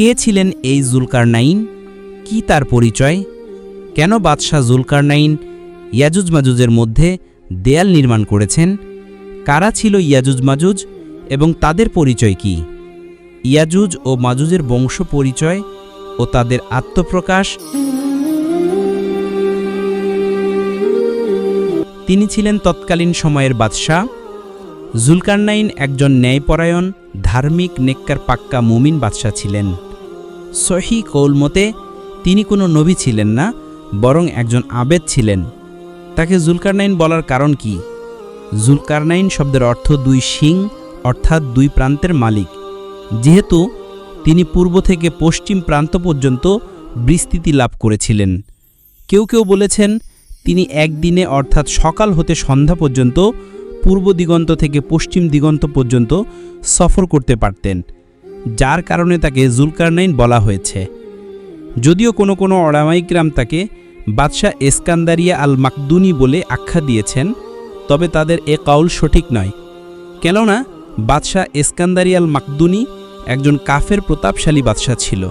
কে ছিলেন এই জুলকারনাইন? কি তার পরিচয়? কেন বাদশাহ জুলকারনাইন ইয়াজুজ মাজুজের মধ্যে দেয়াল নির্মাণ করেছেন? কারা ছিল ইয়াজুজ মাজুজ এবং তাদের পরিচয় কি? ইয়াজুজ ও মাজুজের বংশ পরিচয় ও তাদের আত্মপ্রকাশ? তিনি ছিলেন তৎকালীন সময়ের বাদশাহ। জুলকারনাইন একজন ন্যায়পরায়ণ, ধার্মিক, নেককার, পাক্কা মুমিন বাদশাহ ছিলেন। সহি কৌল মতে তিনি কোনো নবী ছিলেন না, বরং একজন আবেদ ছিলেন। তাকে জুলকারনাইন বলার কারণ কি? জুলকারনাইন শব্দের অর্থ দুই শিং, অর্থাৎ দুই প্রান্তের মালিক। যেহেতু তিনি পূর্ব থেকে পশ্চিম প্রান্ত পর্যন্ত বিস্তৃতি লাভ করেছিলেন। কেউ কেউ বলেছেন, তিনি একদিনে অর্থাৎ সকাল হতে সন্ধ্যা পর্যন্ত পূর্ব দিগন্ত থেকে পশ্চিম দিগন্ত পর্যন্ত সফর করতে পারতেন। যার কারণে তাকে জুলকারনাইন বলা হয়েছে। যদিও কোনো কোনো অরামাইকরাম তাকে বাদশাহ এসকান্দারিয়া আল মাকদুনি বলে আখ্যা দিয়েছেন, তবে তাদের এ কাউল সঠিক নয়। কেননা বাদশাহ এসকান্দারিয়া আল মাকদুনি একজন কাফের প্রতাপশালী বাদশাহ ছিল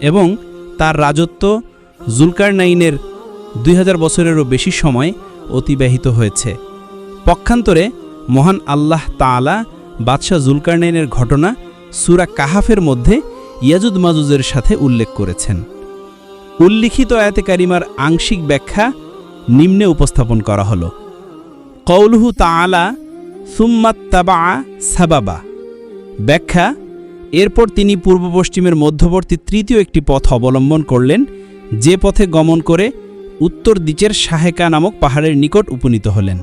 এবং তার রাজত্ব জুলকারনাইনের দুই হাজার বছরেরও বেশি সময় অতিবাহিত হয়েছে। পক্ষান্তরে মহান আল্লাহ তাআলা বাদশাহ জুলকারনাইনের ঘটনা সুরা কাহাফের মধ্যে ইয়াজুদ মাজুজের সাথে উল্লেখ করেছেন। উল্লিখিত আয়াতে কারিমার আংশিক ব্যাখ্যা নিম্নে উপস্থাপন করা হল। কৌলহু তাআলা সুম্মাত তাবা সাবাবা। ব্যাখ্যা, এরপর তিনি পূর্ব পশ্চিমের মধ্যবর্তী তৃতীয় একটি পথ অবলম্বন করলেন, যে পথে গমন করে উত্তর দিচের শাহেকা নামক পাহাড়ের নিকট উপনীত হলেন।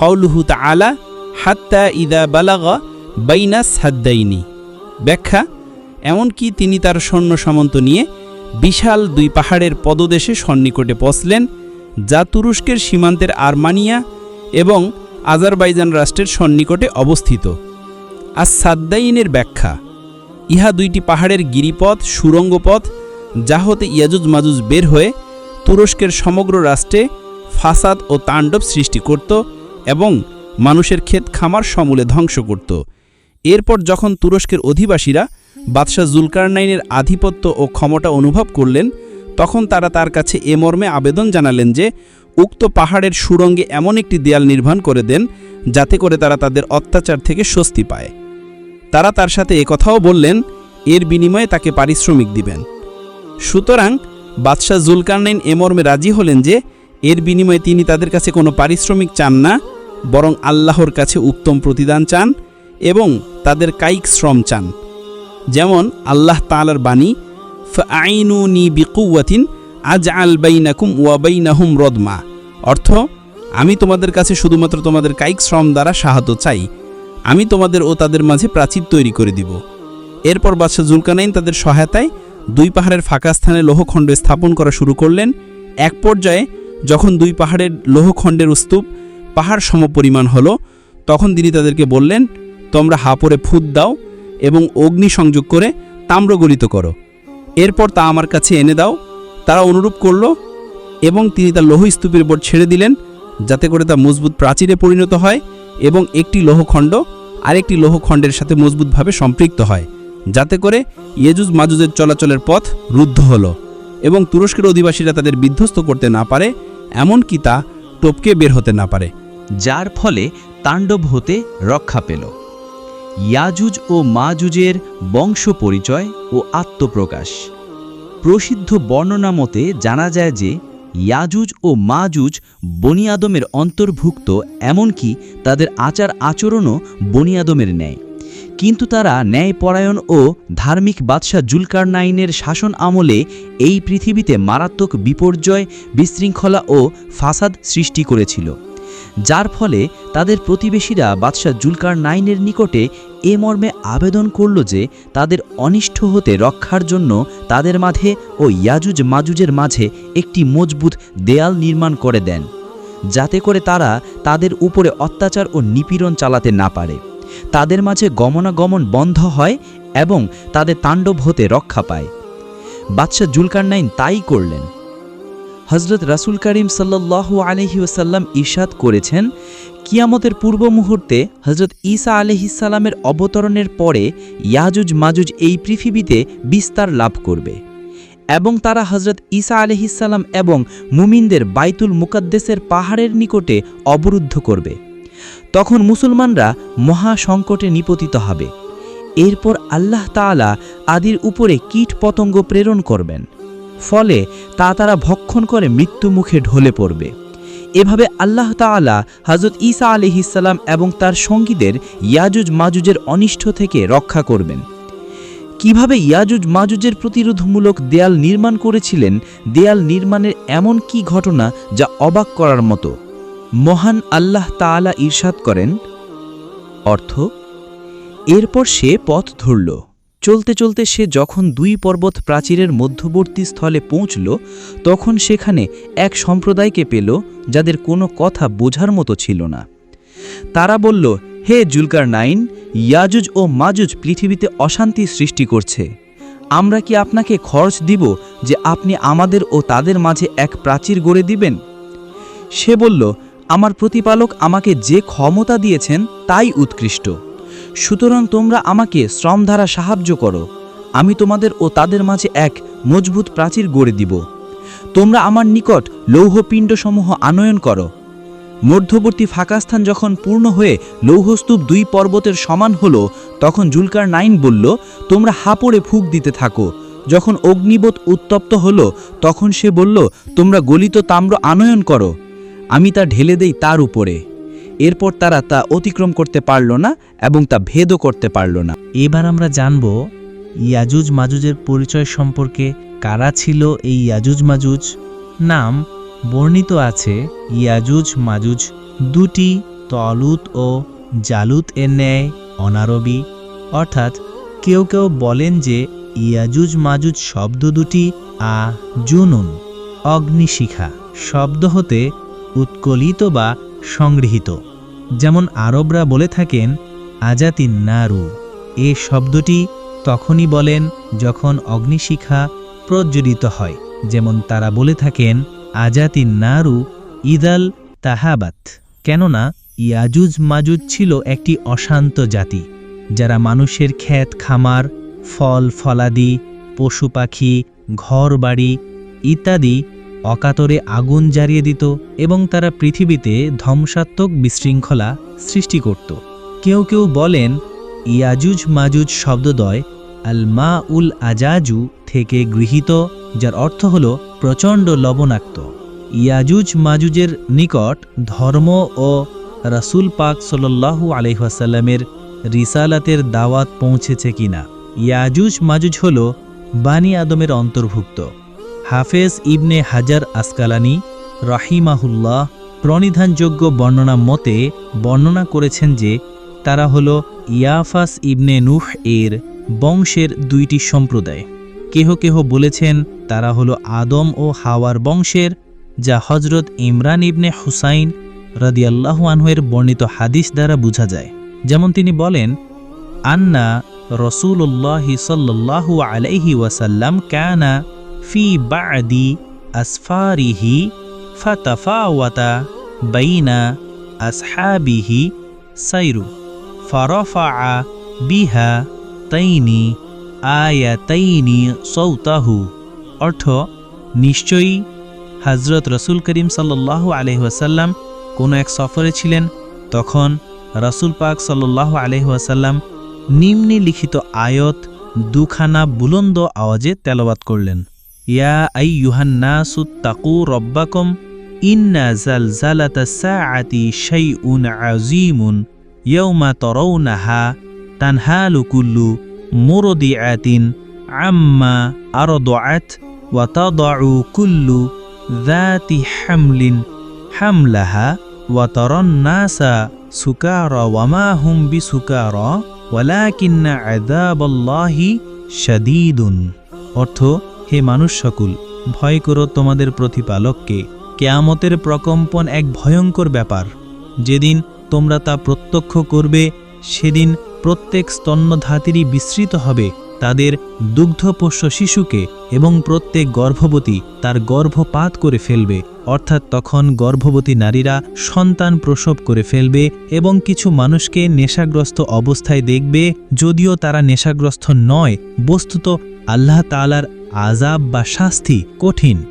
কৌলুহু তাআলা, হাত্তা ইদা বালাগা বাইনা হাদ্দাইনি ব্যাখ্যা, এমনকি তিনি তার সৈন্য সামন্ত নিয়ে বিশাল দুই পাহাড়ের পদদেশে সন্নিকটে পৌঁছলেন, যা তুরস্কের সীমান্তের আরমানিয়া এবং আজারবাইজান রাষ্ট্রের সন্নিকটে অবস্থিত। আর সাদ্দাইনের ব্যাখ্যা, ইহা দুইটি পাহাড়ের গিরিপথ সুরঙ্গ পথ যা হতে ইয়াজুজ মাজুজ বের হয়ে তুরস্কের সমগ্র রাষ্ট্রে ফাসাদ ও তাণ্ডব সৃষ্টি করত এবং মানুষের ক্ষেত খামার সমূলে ধ্বংস করত। এরপর যখন তুরস্কের অধিবাসীরা বাদশাহ জুলকারনাইনের আধিপত্য ও ক্ষমতা অনুভব করলেন, তখন তারা তার কাছে এ মর্মে আবেদন জানালেন যে, উক্ত পাহাড়ের সুরঙ্গে এমন একটি দেয়াল নির্মাণ করে দেন, যাতে করে তারা তাদের অত্যাচার থেকে স্বস্তি পায়। তারা তার সাথে একথাও বললেন, এর বিনিময়ে তাকে পারিশ্রমিক দিবেন। সুতরাং বাদশাহ জুলকারনাইন এ মর্মে রাজি হলেন যে, এর বিনিময়ে তিনি তাদের কাছে কোনো পারিশ্রমিক চান না, বরং আল্লাহর কাছে উত্তম প্রতিদান চান এবং তাদের কায়িক শ্রম চান। যেমন আল্লাহ তালার বাণী ফাইনু নি বিকুয়াতিন আজ আল বাইনাকুম ওয়াবাইনাহুম রদমা। অর্থ, আমি তোমাদের কাছে শুধুমাত্র তোমাদের কায়িক শ্রম দ্বারা সাহায্য চাই। আমি তোমাদের ও তাদের মাঝে প্রাচীর তৈরি করে দিব। এরপর বাদশাহ জুলকানাইন তাদের সহায়তায় দুই পাহাড়ের ফাঁকা স্থানে লৌহখণ্ড স্থাপন করা শুরু করলেন। এক পর্যায়ে যখন দুই পাহাড়ের লৌহখণ্ডের স্তূপ পাহাড় সমপরিমাণ হলো, তখন তিনি তাদেরকে বললেন তোমরা হাপরে ফুদ দাও এবং অগ্নি সংযোগ করে তাম্র গলিত করো। এরপর তা আমার কাছে এনে দাও। তারা অনুরূপ করল এবং তিনি তা লৌহ স্তূপের উপর ছেড়ে দিলেন, যাতে করে তা মজবুত প্রাচীরে পরিণত হয় এবং একটি লৌহখণ্ড আরেকটি লৌহখণ্ডের সাথে মজবুতভাবে সম্পৃক্ত হয়, যাতে করে ইয়েজুজ মাজুজের চলাচলের পথ রুদ্ধ হল এবং তুরস্কের অধিবাসীরা তাদের বিধ্বস্ত করতে না পারে, এমনকি তা টপকে বের হতে না পারে। যার ফলে তাণ্ডব হতে রক্ষা পেল। ইয়াজুজ ও মাজুজের বংশ পরিচয় ও আত্মপ্রকাশ। প্রসিদ্ধ বর্ণনা মতে জানা যায় যে ইয়াজুজ ও মাজুজ বনি আদমের অন্তর্ভুক্ত, এমনকি তাদের আচার আচরণও বনি আদমের ন্যায়। কিন্তু তারা ন্যায়পরায়ণ ও ধার্মিক বাদশাহ জুলকারনাইনের শাসন আমলে এই পৃথিবীতে মারাত্মক বিপর্যয়, বিশৃঙ্খলা ও ফাসাদ সৃষ্টি করেছিল। যার ফলে তাদের প্রতিবেশীরা বাদশাহ জুলকার নাইনের নিকটে এ মর্মে আবেদন করল যে তাদের অনিষ্ট হতে রক্ষার জন্য তাদের মাঝে ও ইয়াজুজ মাজুজের মাঝে একটি মজবুত দেয়াল নির্মাণ করে দেন, যাতে করে তারা তাদের উপরে অত্যাচার ও নিপীড়ন চালাতে না পারে। তাদের মাঝে গমনাগমন বন্ধ হয় এবং তাদের তাণ্ডব হতে রক্ষা পায়। বাদশাহ জুলকারনাইন তাই করলেন। হজরত রাসুল করিম সাল্লাহ আলহি ওসাল্লাম ইরশাদ করেছেন, কিয়ামতের পূর্ব মুহূর্তে হজরত ঈসা আলহিসাল্লামের অবতরণের পরে ইয়াজুজ মাজুজ এই পৃথিবীতে বিস্তার লাভ করবে। এবং তারা হজরত ঈসা আলহিসাল্লাম এবং মুমিনদের বাইতুল মুকাদ্দেসের পাহাড়ের নিকটে অবরুদ্ধ করবে। তখন মুসলমানরা মহা সংকটে নিপতিত হবে। এরপর আল্লাহ তাআলা আদির উপরে কীট পতঙ্গ প্রেরণ করবেন। ফলে তা তারা ভক্ষণ করে মৃত্যুমুখে ঢলে পড়বে। এভাবে আল্লাহ তাআলা হজরত ঈসা আলিহিসাল্লাম এবং তার সঙ্গীদের ইয়াজুজ মাজুজের অনিষ্ট থেকে রক্ষা করবেন। কীভাবে ইয়াজুজ মাজুজের প্রতিরোধমূলক দেয়াল নির্মাণ করেছিলেন, দেয়াল নির্মাণের এমন কি ঘটনা যা অবাক করার মতো? মহান আল্লাহ তাআলা ঈর্ষাদ করেন, অর্থ, এরপর সে পথ ধরল। চলতে চলতে সে যখন দুই পর্বত প্রাচীরের মধ্যবর্তী স্থলে পৌঁছল, তখন সেখানে এক সম্প্রদায়কে পেল যাদের কোনো কথা বোঝার মতো ছিল না। তারা বলল, হে জুলকার নাইন, ইয়াজুজ ও মাজুজ পৃথিবীতে অশান্তি সৃষ্টি করছে। আমরা কি আপনাকে খরচ দিব যে আপনি আমাদের ও তাদের মাঝে এক প্রাচীর গড়ে দিবেন? সে বলল, আমার প্রতিপালক আমাকে যে ক্ষমতা দিয়েছেন তাই উৎকৃষ্ট। সুতরাং তোমরা আমাকে শ্রম দ্বারা সাহায্য করো। আমি তোমাদের ও তাদের মাঝে এক মজবুত প্রাচীর গড়ে দিব। তোমরা আমার নিকট লৌহপিণ্ডসমূহ আনয়ন করো। মধ্যবর্তী ফাঁকাস্থান যখন পূর্ণ হয়ে লৌহস্তূপ দুই পর্বতের সমান হলো, তখন জুলকার নাইন বলল, তোমরা হাপড়ে ফুক দিতে থাকো। যখন অগ্নিবোধ উত্তপ্ত হলো, তখন সে বলল, তোমরা গলিত তাম্র আনয়ন করো। আমি তা ঢেলে দেই তার উপরে। এরপর তারা তা অতিক্রম করতে পারল না এবং তা ভেদও করতে পারল না। এবার আমরা জানব ইয়াজুজ মাজুজের পরিচয় সম্পর্কে কারা ছিল এই ইয়াজুজ মাজুজ? নাম বর্ণিত আছে ইয়াজুজ মাজুজ দুটি তলুত ও জালুত এর ন্যায় অনারবি। অর্থাৎ কেউ কেউ বলেন যে ইয়াজুজ মাজুজ শব্দ দুটি আ, জুনুন, অগ্নিশিখা শব্দ হতে উৎকলিত বা সংগৃহীত। যেমন আরবরা বলে থাকেন, আজাতিন নারু। এ শব্দটি তখনই বলেন যখন অগ্নিশিখা প্রজ্বলিত হয়। যেমন তারা বলে থাকেন, আজাতিন নারু ইদাল তাহাবাত। কেননা, ইয়াজুজ মাজুজ ছিল একটি অশান্ত জাতি, যারা মানুষের ক্ষেত, খামার, ফল, ফলাদি, পশু পাখি ঘর বাড়ি ইত্যাদি অকাতরে আগুন জ্বালিয়ে দিত এবং তারা পৃথিবীতে ধ্বংসাত্মক বিশৃঙ্খলা সৃষ্টি করত। কেউ কেউ বলেন, ইয়াজুজ মাজুজ শব্দদয় আল মা উল আজাজু থেকে গৃহীত, যার অর্থ হল প্রচণ্ড লবণাক্ত। ইয়াজুজ মাজুজের নিকট ধর্ম ও রাসূল পাক সাল্লাল্লাহু আলহাসাল্লামের রিসালাতের দাওয়াত পৌঁছেছে কিনা। ইয়াজুজ মাজুজ হল বানি আদমের অন্তর্ভুক্ত। হাফেজ ইবনে হাজার আসকালানি রাহিমাহুল্লাহ প্রণিধানযোগ্য বর্ণনা মতে বর্ণনা করেছেন যে তারা হল ইয়াফাস ইবনে নুহ এর বংশের দুইটি সম্প্রদায়। কেহ কেহ বলেছেন তারা হল আদম ও হাওয়ার বংশের, যা হজরত ইমরান ইবনে হুসাইন রাদিয়াল্লাহু আনহুয়ের বর্ণিত হাদিস দ্বারা বোঝা যায়। যেমন তিনি বলেন, আন্না রসুল্লাহ সাল্লাল্লাহু আলাইহি ওয়াসাল্লাম কানা ফি বাদি আসফারিহি ফাতাফাওয়াতা বাইনা আসহাবিহি সাইরু ফারফা বিহা তাইনি আয়াতাইনি সৌতাহু অর্থ, নিশ্চয়ই হজরত রসুল করিম সাল্লাহ আলহাসাল্লাম কোনো এক সফরে ছিলেন, তখন রসুল পাক সাল্লাহ আলহাসাল্লাম নিম্নে লিখিত আয়ত দুখানা বুলন্দ আওয়াজে তেলাওয়াত করলেন। ইয়া আই ইউহান্নাসু তাকু রব্বাকম ইন্না জালজালাতা সাআতি শাইউন আযীমুন ইয়াউমা তারাউনাহা তানহালু কুল্লু মুরদিআতিন আম্মা আরদাআত ওয়া তাদাউ কুল্লু যাতি হামলিন হামলাহা ওয়া তারান নাসা সুকারা ওয়া মা হুম বিসুকারা ওয়ালাকিন্না আযাবাল্লাহি শাদীদুন অর্থ হে মানুষ সকল, ভয় করো তোমাদের প্রতিপালককে। কেয়ামতের প্রকম্পন এক ভয়ঙ্কর ব্যাপার। যেদিন তোমরা তা প্রত্যক্ষ করবে, সেদিন প্রত্যেক স্তন্যধাতিরই বিস্মৃত হবে তাদের দুগ্ধপোষ্য শিশুকে এবং প্রত্যেক গর্ভবতী তার গর্ভপাত করে ফেলবে। অর্থাৎ তখন গর্ভবতী নারীরা সন্তান প্রসব করে ফেলবে এবং কিছু মানুষকে নেশাগ্রস্ত অবস্থায় দেখবে, যদিও তারা নেশাগ্রস্ত নয়। বস্তুত আল্লাহ তালার আজাব বা শাস্তি কঠিন।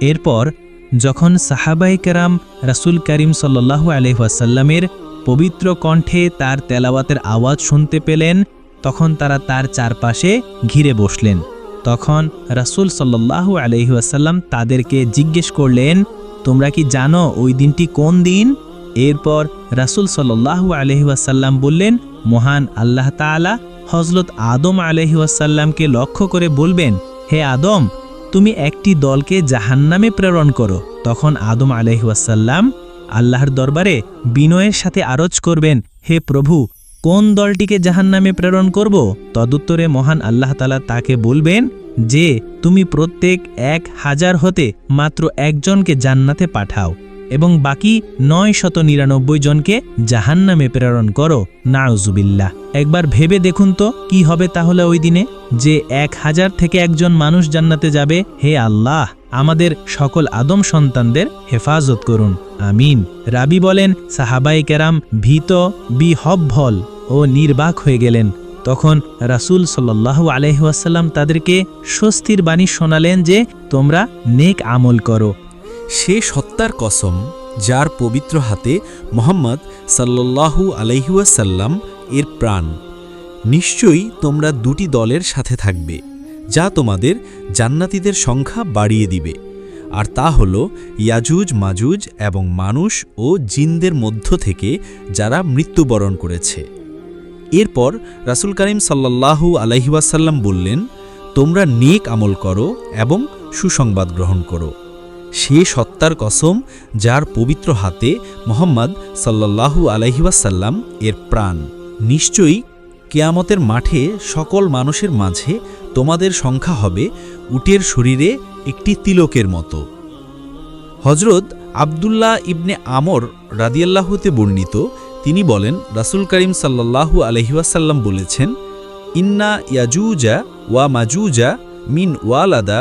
এরপর যখন সাহাবাই কেরাম রাসুল করিম সাল্লাহু আলহাসাল্লামের পবিত্র কণ্ঠে তার তেলাওয়াতের আওয়াজ শুনতে পেলেন, তখন তারা তার চারপাশে ঘিরে বসলেন। তখন রাসুল সাল্লাহু আলহিহাসাল্লাম তাদেরকে জিজ্ঞেস করলেন, তোমরা কি জানো ওই দিনটি কোন দিন? এরপর রাসুল সাল্লাহু আলহিহাসাল্লাম বললেন, মহান আল্লাহ তালা হজরত আদম আলহিহাসাল্লামকে লক্ষ্য করে বলবেন হে আদম, তুমি একটি দলকে জাহান্নামে প্রেরণ করো। তখন আদম আলহাসাল্লাম আল্লাহর দরবারে বিনয়ের সাথে আরজ করবেন, হে প্রভু, কোন দলটিকে জাহান্নামে প্রেরণ করব? তদুত্তরে মহান আল্লাহ তালা তাকে বলবেন যে, তুমি প্রত্যেক এক হাজার হতে মাত্র একজনকে জান্নাতে পাঠাও। এবং বাকি নয় শত নিরানব্বই জনকে জাহান্নামে প্রেরণ করো। নাউজুবিল্লাহ। একবার ভেবে দেখুন তো, কি হবে তাহলে ওই দিনে? যে এক হাজার থেকে একজন মানুষ জান্নাতে যাবে, হে আল্লাহ! আমাদের সকল আদম সন্তানদের হেফাজত করুন। আমিন। রাবি বলেন সাহাবাই কেরাম ভীত, বিহব্বল ও নির্বাক হয়ে গেলেন। তখন রাসূল সাল্লাহ আলহাসাল্লাম তাদেরকে স্বস্তির বাণী শোনালেন যে, তোমরা নেক আমল করো। সে সত্তার কসম, যার পবিত্র হাতে মোহাম্মদ সাল্লাল্লাহু আলাইহুয়াসাল্লাম এর প্রাণ। নিশ্চয়ই তোমরা দুটি দলের সাথে থাকবে, যা তোমাদের জান্নাতীদের সংখ্যা বাড়িয়ে দিবে। আর তা হল ইয়াজুজ, মাজুজ এবং মানুষ ও জিনদের মধ্য থেকে যারা মৃত্যুবরণ করেছে। এরপর রাসুল করিম সাল্লাল্লাহু আলাইহাসাল্লাম বললেন, তোমরা নেক আমল করো এবং সুসংবাদ গ্রহণ করো। সে সত্তার কসম যার পবিত্র হাতে মোহাম্মদ সাল্লাল্লাহু আলাইহাসাল্লাম এর প্রাণ। নিশ্চয়ই কেয়ামতের মাঠে সকল মানুষের মাঝে তোমাদের সংখ্যা হবে উটের শরীরে একটি তিলকের মতো। হজরত আবদুল্লাহ ইবনে আমর রাদিয়াল্লাহুতে বর্ণিত, তিনি বলেন, রাসুল করিম সাল্লাল্লাহু আলহিউসাল্লাম বলেছেন, ইন্না ইয়াজুজা ওয়া মাজুজা মিন ওয়ালাদা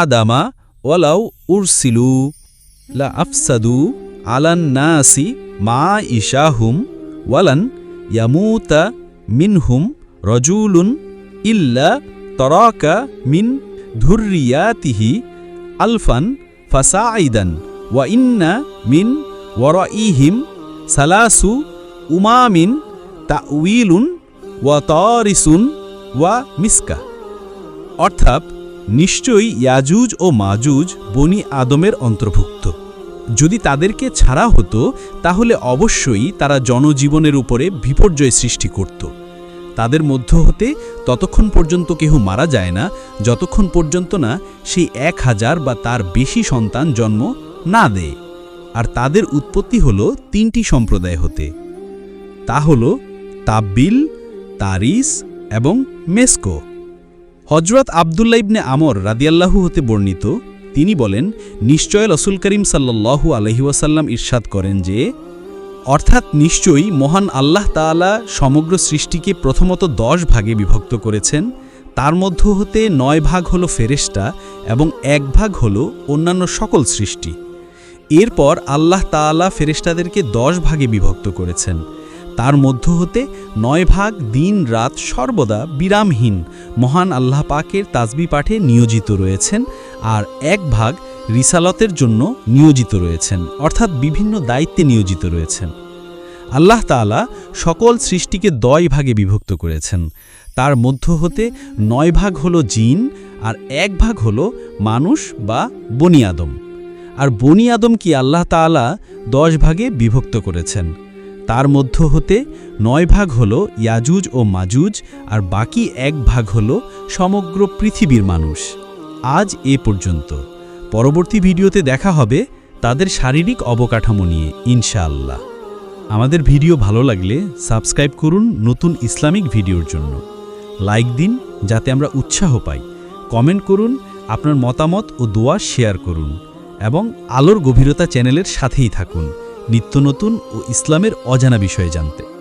আদামা ওয়ালাউ উরসিলু লা আফসাদু আলান নাসি মা ইশাহুম ওয়ালান ইয়ামুতা মিনহুম রজুলুন ইল্লা তরাকা মিন ধুর্রিয়াতিহি আলফান ফাসাইদান ওয়া ইন্না মিন ওয়ারাইহিম সালাসু উমামিন তাউইলুন ওয়া তারিসুন ওয়া মিসকা অর্থাৎ নিশ্চয়ই ইয়াজুজ ও মাজুজ বনি আদমের অন্তর্ভুক্ত। যদি তাদেরকে ছাড়া হতো, তাহলে অবশ্যই তারা জনজীবনের উপরে বিপর্যয় সৃষ্টি করত। তাদের মধ্য হতে ততক্ষণ পর্যন্ত কেহ মারা যায় না, যতক্ষণ পর্যন্ত না সেই এক হাজার বা তার বেশি সন্তান জন্ম না দেয়। আর তাদের উৎপত্তি হল তিনটি সম্প্রদায় হতে। তা হল তাব্বিল, তারিস এবং মেসকো। হজরত আবদুল্লা ইবনে আমর রাদিয়াল্লাহু হতে বর্ণিত, তিনি বলেন, নিশ্চয় রসুল করিম সাল্লাল্লাহু আলহিউসাল্লাম ইরশাদ করেন যে, অর্থাৎ নিশ্চয়ই মহান আল্লাহ তাআলা সমগ্র সৃষ্টিকে প্রথমত দশ ভাগে বিভক্ত করেছেন, তার মধ্য হতে নয় ভাগ হল ফেরেশতা এবং এক ভাগ হল অন্যান্য সকল সৃষ্টি। এরপর আল্লাহ তাআলা ফেরেশতাদেরকে দশ ভাগে বিভক্ত করেছেন। তার মধ্য হতে নয় ভাগ দিন রাত সর্বদা বিরামহীন। মহান আল্লাহ পাকের তাজবি পাঠে নিয়োজিত রয়েছেন আর এক ভাগ রিসালতের জন্য নিয়োজিত রয়েছেন, অর্থাৎ বিভিন্ন দায়িত্বে নিয়োজিত রয়েছেন। আল্লাহ তাআলা সকল সৃষ্টিকে দয় ভাগে বিভক্ত করেছেন। তার মধ্য হতে নয় ভাগ হলো জিন আর এক ভাগ হলো মানুষ বা বনি আদম। আর বনি আদম কি আল্লাহ তাআলা দশ ভাগে বিভক্ত করেছেন? তার মধ্য হতে নয় ভাগ হল ইয়াজুজ ও মাজুজ, আর বাকি এক ভাগ হল সমগ্র পৃথিবীর মানুষ। আজ এ পর্যন্ত। পরবর্তী ভিডিওতে দেখা হবে তাদের শারীরিক অবকাঠামো নিয়ে, ইনশাআল্লাহ। আমাদের ভিডিও ভালো লাগলে সাবস্ক্রাইব করুন নতুন ইসলামিক ভিডিওর জন্য। লাইক দিন যাতে আমরা উৎসাহ পাই। কমেন্ট করুন, আপনার মতামত ও দোয়া শেয়ার করুন এবং আলোর গভীরতা চ্যানেলের সাথেই থাকুন। নিত্য নতুন ও ইসলামের অজানা বিষয়ে জানতে।